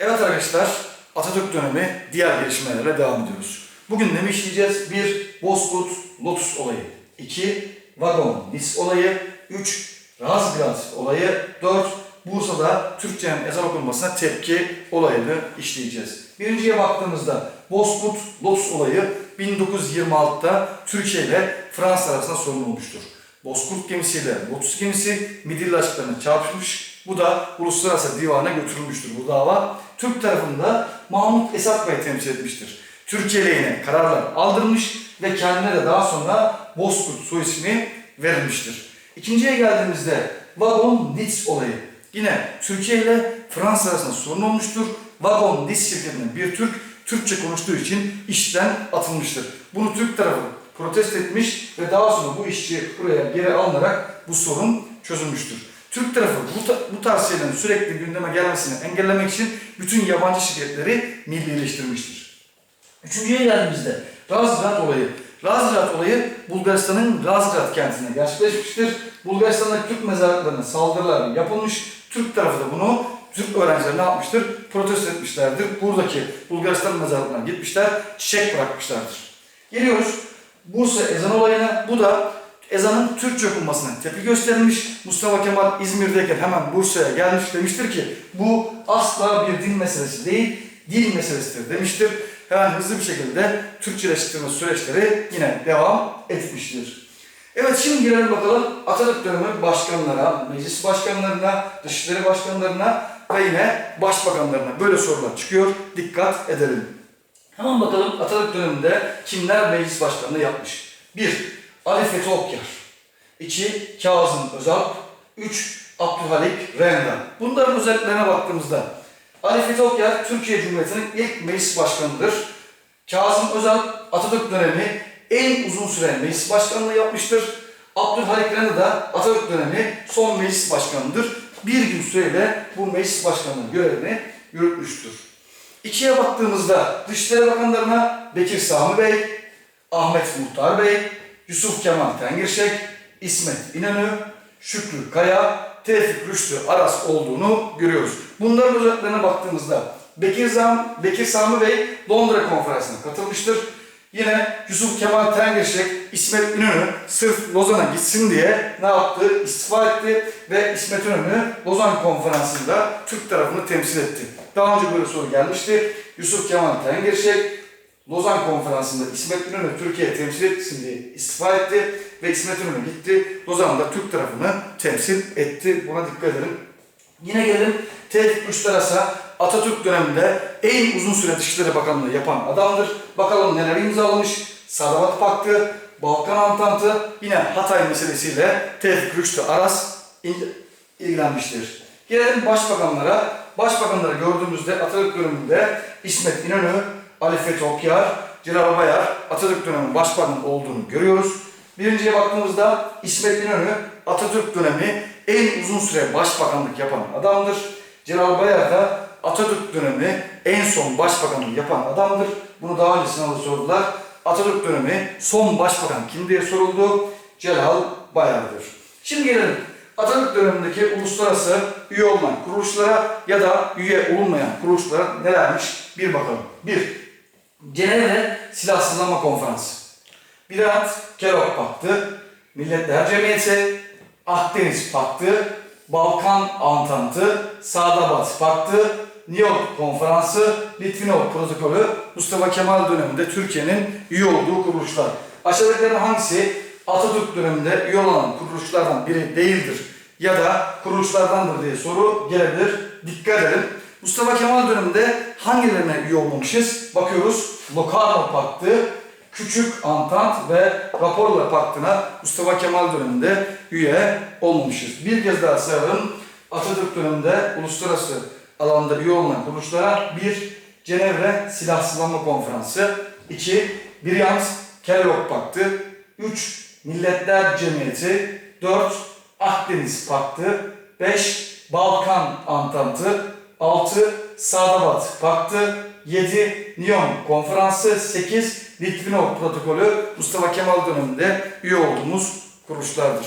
Evet arkadaşlar, Atatürk dönemi diğer gelişmelerle devam ediyoruz. Bugün ne işleyeceğiz? 1. Bozkurt Lotus olayı. 2. Vagon Nis olayı. 3. Razgrad olayı. 4. Bursa'da Türkçenin ezan okunmasına tepki olayını işleyeceğiz. Birinciye baktığımızda Bozkurt Lotus olayı 1926'da Türkiye ile Fransa arasında sorun olmuştur. Bozkurt gemisiyle Lotus gemisi Midilli açıklarına çarpışmış. Bu da Uluslararası Divan'a götürülmüştür bu dava. Türk tarafında Mahmut Esat Bey temsil etmiştir. Türkiye lehine kararlar aldırmış ve kendine de daha sonra Bozkurt soy ismi verilmiştir. İkinciye geldiğimizde Vagon Nitz olayı. Yine Türkiye ile Fransa arasında sorun olmuştur. Vagon Nitz şirketinin bir Türk Türkçe konuştuğu için işten atılmıştır. Bunu Türk tarafı protesto etmiş ve daha sonra bu işçi buraya geri alınarak bu sorun çözülmüştür. Türk tarafı bu, bu tarz şeylerin sürekli gündeme gelmesini engellemek için bütün yabancı şirketleri millileştirmiştir. Üçüncüye geldiğimizde Razgrad olayı. Razgrad olayı Bulgaristan'ın Razgrad kentine gerçekleşmiştir. Bulgaristan'daki Türk mezarlıklarına saldırılar yapılmış. Türk tarafı da bunu Türk öğrenciler ne yapmıştır? Protesto etmişlerdir. Buradaki Bulgaristan mezarlıklarına gitmişler, çiçek bırakmışlardır. Geliyoruz Bursa ezan olayına. Bu da ezanın Türkçe okunmasına tepki gösterilmiş. Mustafa Kemal İzmir'deyken hemen Bursa'ya gelmiş demiştir ki bu asla bir din meselesi değil, dil meselesidir demiştir. Hemen hızlı bir şekilde Türkçeleştirme süreçleri yine devam etmiştir. Evet şimdi gelelim bakalım Atatürk dönemi başkanlara, meclis başkanlarına, dışişleri başkanlarına ve yine başbakanlarına böyle sorular çıkıyor. Dikkat edelim. Hemen bakalım Atatürk döneminde kimler meclis başkanlığı yapmış? 1. Ali Fethi Okyar 2. Kazım Özalp 3. Abdülhalik Renda. Bunların özelliklerine baktığımızda Ali Fethi Okyar Türkiye Cumhuriyeti'nin ilk meclis başkanıdır. Kazım Özalp Atatürk dönemi en uzun süre meclis başkanlığı yapmıştır. Abdülhalik Renda da Atatürk dönemi son meclis başkanıdır. Bir gün süreyle bu meclis başkanlığı görevini yürütmüştür. İkiye baktığımızda Dışişleri Bakanlarına Bekir Sami Bey, Ahmet Muhtar Bey, Yusuf Kemal Tengirşek, İsmet İnönü, Şükrü Kaya, Tevfik Rüştü Aras olduğunu görüyoruz. Bunların özelliklerine baktığımızda Bekir, Zam, Bekir Sami Bey Londra konferansına katılmıştır. Yine Yusuf Kemal Tengirşek, İsmet İnönü sırf Lozan'a gitsin diye ne yaptı? İstifa etti ve İsmet İnönü Lozan konferansında Türk tarafını temsil etti. Daha önce böyle soru gelmişti. Yusuf Kemal Tengirşek Lozan konferansında İsmet İnönü Türkiye'yi temsil etsin diye istifa etti ve İsmet İnönü gitti. Lozan'da Türk tarafını temsil etti. Buna dikkat edelim. Yine gelelim Tevfik Üçtaras'a Atatürk döneminde en uzun süre Dışişleri Bakanlığı yapan adamdır. Bakalım neler imzalamış. Sadavat Paktı, Balkan Antantı, yine Hatay meselesiyle Tevfik Rüştü Aras il- ilgilenmiştir. Gelelim başbakanlara. Başbakanları gördüğümüzde Atatürk döneminde İsmet İnönü, Ali Fethi Okyar, Celal Bayar Atatürk dönemi başbakan olduğunu görüyoruz. Birinciye baktığımızda İsmet İnönü Atatürk dönemi en uzun süre başbakanlık yapan adamdır. Celal Bayar da Atatürk dönemi en son başbakanlık yapan adamdır. Bunu daha önce sınavda sordular. Atatürk dönemi son başbakan kim diye soruldu? Celal Bayar'dır. Şimdi gelelim Atatürk dönemindeki uluslararası üye olmayan kuruluşlara ya da üye olunmayan kuruluşlara nelermiş bir bakalım. Bir, Cenevre Silahsızlanma Konferansı. Bülent Kerouac Paktı, Milletler Cemiyeti, Akdeniz Paktı, Balkan Antantı, Sadabat Paktı, New York Konferansı, Litvinov Protokolü, Mustafa Kemal döneminde Türkiye'nin üye olduğu kuruluşlar. Aşağıdakilerin hangisi Atatürk döneminde üye olan kuruluşlardan biri değildir ya da kuruluşlardandır diye soru gelebilir. Dikkat edin. Mustafa Kemal döneminde hangilerine üye olmamışız? Bakıyoruz. Locarno Paktı, Küçük Antant ve Raporlar Paktı'na Mustafa Kemal döneminde üye olmamışız. Bir kez daha sayalım. Atatürk döneminde uluslararası alanda üye olmayan kuruluşlara bir Cenevre Silahsızlanma Konferansı, 2 Briand Kellogg Paktı, 3 Milletler Cemiyeti, 4 Akdeniz Paktı, 5 Balkan Antantı, 6 Sadabat Paktı, 7 Nyon Konferansı, 8 Litvinov Protokolü Mustafa Kemal döneminde üye olduğumuz kuruluşlardır.